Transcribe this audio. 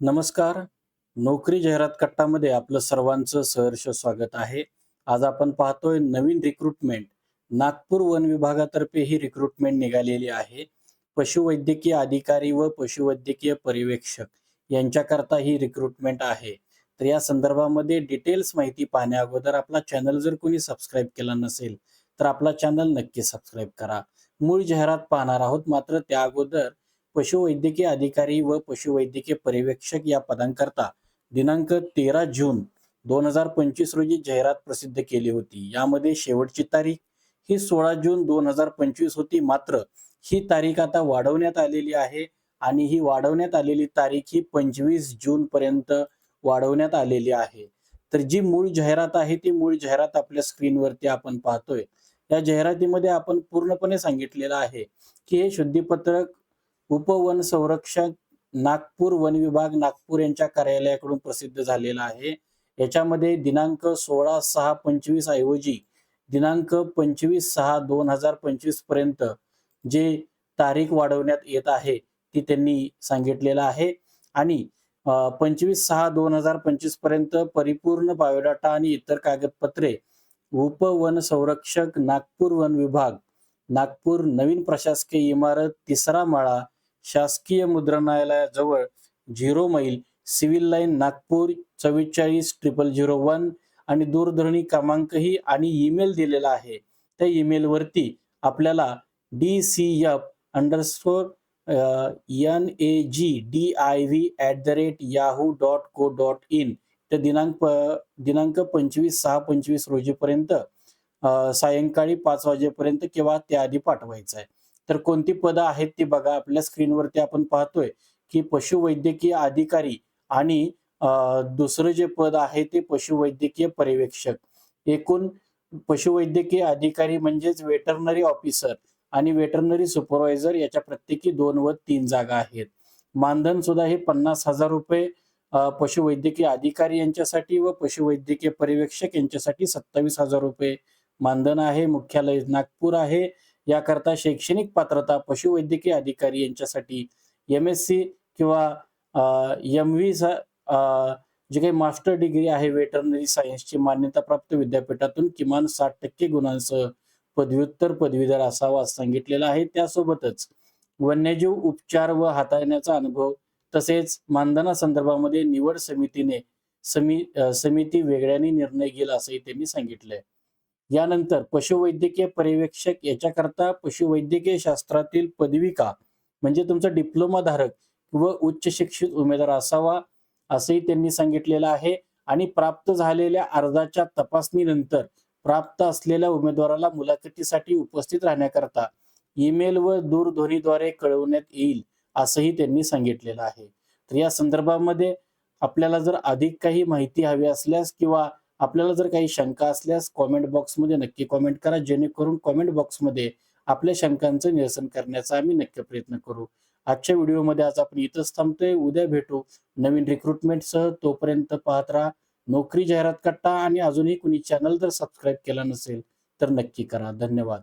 नमस्कार. नोकरी जाहिरात कट्टामध्ये आपलं सर्वांचं सहर्ष स्वागत आहे. आज आपण पाहतोय नवीन रिक्रुटमेंट नागपूर वन विभागातर्फे ही रिक्रुटमेंट निघालेली आहे. पशुवैद्यकीय अधिकारी व पशुवैद्यकीय पर्यवेक्षक यांच्याकरता ही रिक्रुटमेंट आहे. तर या संदर्भामध्ये डिटेल्स माहिती पाहण्या अगोदर आपला चॅनल जर कोणी सबस्क्राईब केला नसेल तर आपला चॅनल नक्की सबस्क्राईब करा. मूळ जाहिरात पाहणार आहोत मात्र त्या अगोदर पशुवैद्यकीय अधिकारी व पशुवैद्यकीय पर्यवेक्षक या पदांकरता दिनांक तेरा जून दोन हजार पंचवीस रोजी जाहिरात प्रसिद्ध केली होती. यामध्ये शेवटची तारीख ही सोळा जून दोन हजार पंचवीस होती. मात्र ही तारीख आता वाढवण्यात आलेली आहे आणि ही वाढवण्यात आलेली तारीख ही पंचवीस जून पर्यंत वाढवण्यात आलेली आहे. तर जी मूळ जाहिरात आहे ती मूळ जाहिरात आपल्या स्क्रीनवरती आपण पाहतोय. या जाहिरातीमध्ये आपण पूर्णपणे सांगितलेलं आहे की हे शुद्धीपत्रक उपवन संरक्षक नागपूर वन विभाग नागपूर यांच्या कार्यालयाकडून प्रसिद्ध झालेला आहे. याच्यामध्ये दिनांक सोळा सहा पंचवीस ऐवजी दिनांक पंचवीस सहा दोन हजार पंचवीसपर्यंत जे तारीख वाढवण्यात येत आहे ती त्यांनी सांगितलेलं आहे. आणि पंचवीस सहा दोन हजार पंचवीसपर्यंत परिपूर्ण बायोडाटा आणि इतर कागदपत्रे उपवन संरक्षक नागपूर वन विभाग नागपूर नवीन प्रशासकीय इमारत तिसरा माळा शासकीय मुद्रणालयाजवळ zero mile civil line Nagpur चव्वेचाळीस ट्रिपल झिरो वन आणि दूरध्वनी क्रमांकही आणि ईमेल दिलेला आहे. त्या ईमेलवरती आपल्याला D C F underscore N A G D I V at the rate Yahoo dot co dot in ते दिनांक प- दिनांक पंचवीस सहा पंचवीस रोजीपर्यंत सायंकाळी पाच वाजेपर्यंत किंवा त्याआधी पाठवायचं आहे. तर कोणती पदं आहेत ती बघा. आपल्या स्क्रीनवरती आपण पाहतोय की पशुवैद्यकीय अधिकारी आणि दुसरं जे पद आहे ते पशुवैद्यकीय पर्यवेक्षक. एकूण पशुवैद्यकीय अधिकारी म्हणजेच वेटरनरी ऑफिसर आणि वेटरनरी सुपरवायझर याच्या प्रत्येकी दोन व तीन जागा आहेत. मानधन सुद्धा हे पन्नास हजार रुपये पशुवैद्यकीय अधिकारी यांच्यासाठी व पशुवैद्यकीय पर्यवेक्षक यांच्यासाठी सत्तावीस हजार रुपये मानधन आहे. मुख्यालय नागपूर आहे. याकरता शैक्षणिक पात्रता पशुवैद्यकीय अधिकारी यांच्यासाठी एम एस सी किंवा एम व्ही जे काही मास्टर डिग्री आहे वेटरनरी सायन्सची मान्यताप्राप्त विद्यापीठातून किमान साठ टक्के गुणांसह पदव्युत्तर पदवीधर असावा असं सांगितलेलं आहे. त्यासोबतच वन्यजीव उपचार व हाताळण्याचा अनुभव तसेच मानधना संदर्भामध्ये निवड समितीने समी समिती वेगळ्याने निर्णय घेईल असंही त्यांनी सांगितलंय. यानंतर पशुवैद्यकीय पर्यवेक्षक याच्याकरता पशुवैद्यकीय शास्त्रातील पदविका म्हणजे तुमचा डिप्लोमा धारक व उच्च शिक्षित उमेदवार असावा असंही त्यांनी सांगितलेलं आहे. आणि प्राप्त झालेल्या अर्जाच्या तपासणीनंतर प्राप्त असलेल्या उमेदवाराला मुलाखतीसाठी उपस्थित राहण्याकरता ईमेल व दूरध्वनीद्वारे कळवण्यात येईल असंही त्यांनी सांगितलेलं आहे. तर या संदर्भामध्ये आपल्याला जर अधिक काही माहिती हवी असल्यास किंवा आपल्याला जर काही शंका असल्यास कॉमेंट बॉक्समध्ये नक्की कॉमेंट करा जेणेकरून कॉमेंट बॉक्समध्ये आपल्या शंकांचं निरसन करण्याचा आम्ही नक्की प्रयत्न करू. आजच्या व्हिडिओमध्ये आज आपण इथंच थांबतोय. उद्या भेटू नवीन रिक्रुटमेंटसह तोपर्यंत पाहत राहा. नोकरी जाहिरात कट्टा आणि अजूनही कुणी चॅनल जर सबस्क्राईब केला नसेल तर नक्की करा. धन्यवाद.